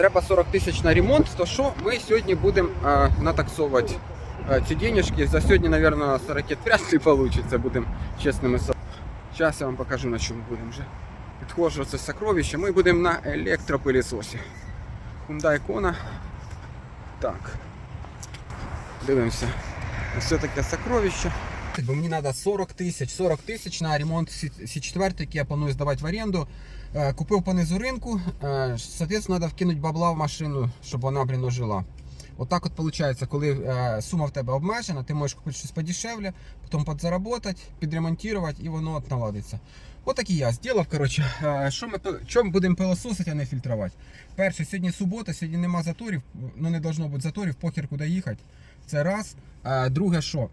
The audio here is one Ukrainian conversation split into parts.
треба 40 тисяч на ремонт, то що ми сьогодні будемо е, натаксовувати е, ці денежки. За сьогодні, мабуть, 40 вряд ли вийде, будемо чесними. Зараз я вам покажу, на чому будемо вже. Підходжу це сокровище. Ми будемо на електропилісосі. Hyundai Kona. Так. Дивимося. Ось це таке сокровище. Бо мені треба 40 тисяч 40 тисяч на ремонт Сі4, який я планую здавати в оренду. Е, Купив по низу ринку, е, соответственно, треба вкинути бабла в машину, щоб вона, блін, ожила. Отак от виходить, коли е, сума в тебе обмежена, ти можеш купити щось подешевле, потім підзаробити, підремонтувати і воно от наладиться. Отак і я зробив. Коротше, що ми ми будемо пилососити, а не фільтрувати. Перше, сьогодні субота, сьогодні нема заторів, ну не должно бути заторів, похер куди їхати. Це раз. А друге, що?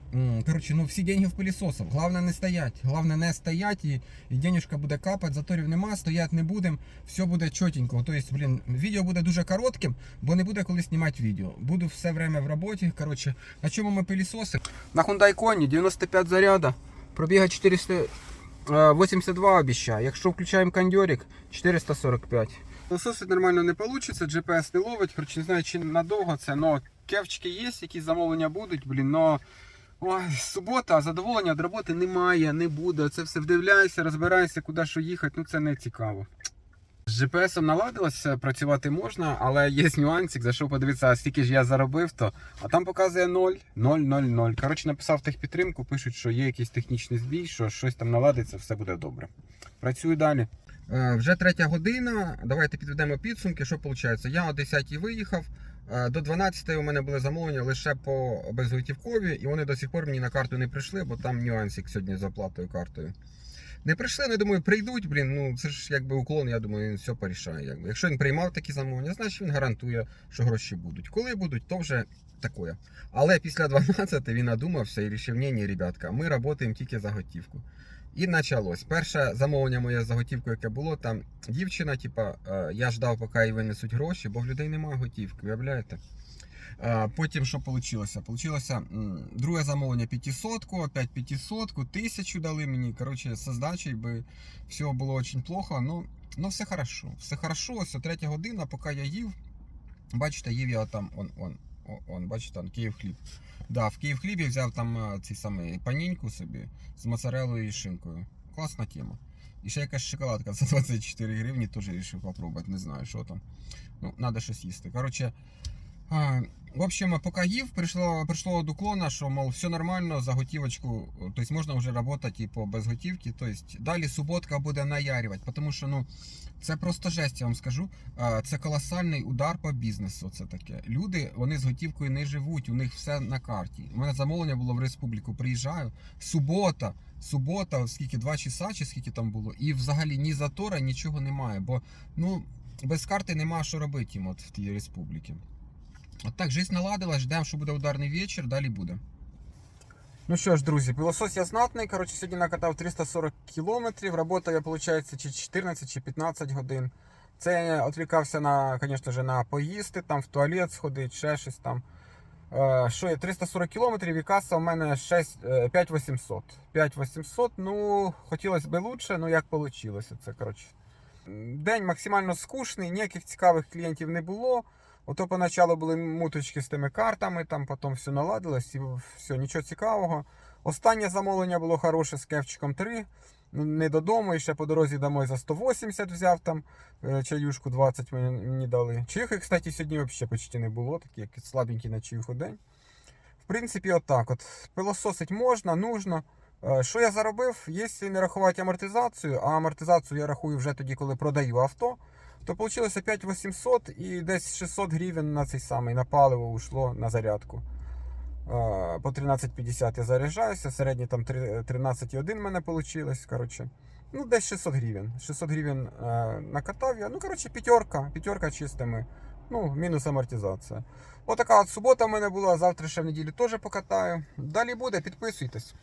Коротше, ну всі деньги в пилісосах. Головне не стоять. Головне не стоять і, і денежка буде капати, заторів нема, стоять не будемо, все буде чотенько. Тобто, блін, відео буде дуже коротким, бо не буде коли знімати відео. Буду все время в роботі. Коротше, на чому ми пилісоси? На Hyundai Kona 95 заряда, пробіга 482 обіцяє. Якщо включаємо кондьорик, 445. Пилососить нормально не вийде, GPS не ловить. Коротше, не знаю, чи надовго це, але кевчики є, які замовлення будуть, блін, но. Ой, субота, а задоволення від роботи немає, не буде. Це все вдивляйся, розбирайся, куди що їхати, ну це не цікаво. З GPS наладилося, працювати можна, але є нюансик, зайшов подивитися, скільки ж я заробив, то а там показує 0, 0, 0, 0. Коротше, написав техпідтримку, пишуть, що є якийсь технічний збій, що щось там наладиться, все буде добре. Працюю далі. Е, Вже третя година. Давайте підведемо підсумки. Що виходить? Я о 10 виїхав. Е, До 12 у мене були замовлення лише по безготівкові, і вони до сих пор мені на карту не прийшли, бо там нюансик сьогодні з оплатою картою. Не прийшли, ну я думаю, прийдуть, блін. Ну це ж якби уклон, я думаю, він все порішає. Якби. Якщо він приймав такі замовлення, значить він гарантує, що гроші будуть. Коли будуть, то вже таке. Але після 12 він надумався і вирішив, ні, ні, ребятка, ми працюємо тільки за готівку. І почалось. Перше замовлення моє за готівку, яке було, там дівчина, типа, е, я ждав, поки їй винесуть гроші, бо в людей немає готівки, уявляєте? Е, Потім що вийшло? Получилося друге замовлення 500, опять 500, тисячу дали мені. Коротше, со здачею би все було дуже плохо. Ну, ну все хорошо. Все хорошо. Ось третя година, поки я їв. Бачите, їв я там, он, он, он, бачите, там Київ хліб. Да, в Київ хліб я взяв там ці цей самий паніньку собі з моцарелою і шинкою. Класна тема. І ще якась шоколадка за 24 гривні теж вирішив попробувати. Не знаю, що там. Ну, треба щось їсти. Коротше, в общем, поки їв, прийшло, прийшло до уклона, що, мол, все нормально, за готівочку, тобто можна вже працювати типу, без готівки. Тобто далі суботка буде наярювати, тому що ну, це просто жесть, я вам скажу. Це колосальний удар по бізнесу. Це таке. Люди вони з готівкою не живуть, у них все на карті. У мене замовлення було в республіку. Приїжджаю. Субота, субота, скільки два часа, чи скільки там було, і взагалі ні затора, нічого немає. Бо ну без карти нема що робити їм от в тій республіці. От так, жизнь наладилась, ждемо, що буде ударний вечір, далі буде. Ну що ж, друзі, пилосос я знатний. Коротше, сьогодні накатав 340 кілометрів. Работав я, виходить, чи 14 чи 15 годин. Це я відвлікався на, звісно ж, на поїсти, там в туалет сходити, ще щось там. Е, Що є 340 кілометрів і каса у мене 6, е, 5800. 5800, ну, хотілося б лучше, ну як вийшло. Це, коротше. День максимально скучний, ніяких цікавих клієнтів не було. Ото поначалу були муточки з тими картами, там потім все наладилось і все, нічого цікавого. Останнє замовлення було хороше з кевчиком 3. Ну, Не додому, і ще по дорозі домой за 180 взяв там, е, чаюшку 20 мені, дали. Чаїхи, кстати, сьогодні взагалі почти не було, такий як слабенький на чаюху день. В принципі, отак. От. Пилососить можна, нужно. Е, Що я заробив, якщо не рахувати амортизацію, а амортизацію я рахую вже тоді, коли продаю авто, то вийшло 5800 і десь 600 гривень на цей самий на паливо ушло на зарядку. По 13,50 я заряджаюся, середнє там 13,1 в мене вийшло. Коротше. Ну, десь 600 гривень. 600 гривень е, накатав я. Ну, коротше, п'ятерка, п'ятерка чистими. Ну, мінус амортизація. Отака от субота в мене була, завтра ще в неділю теж покатаю. Далі буде, підписуйтесь.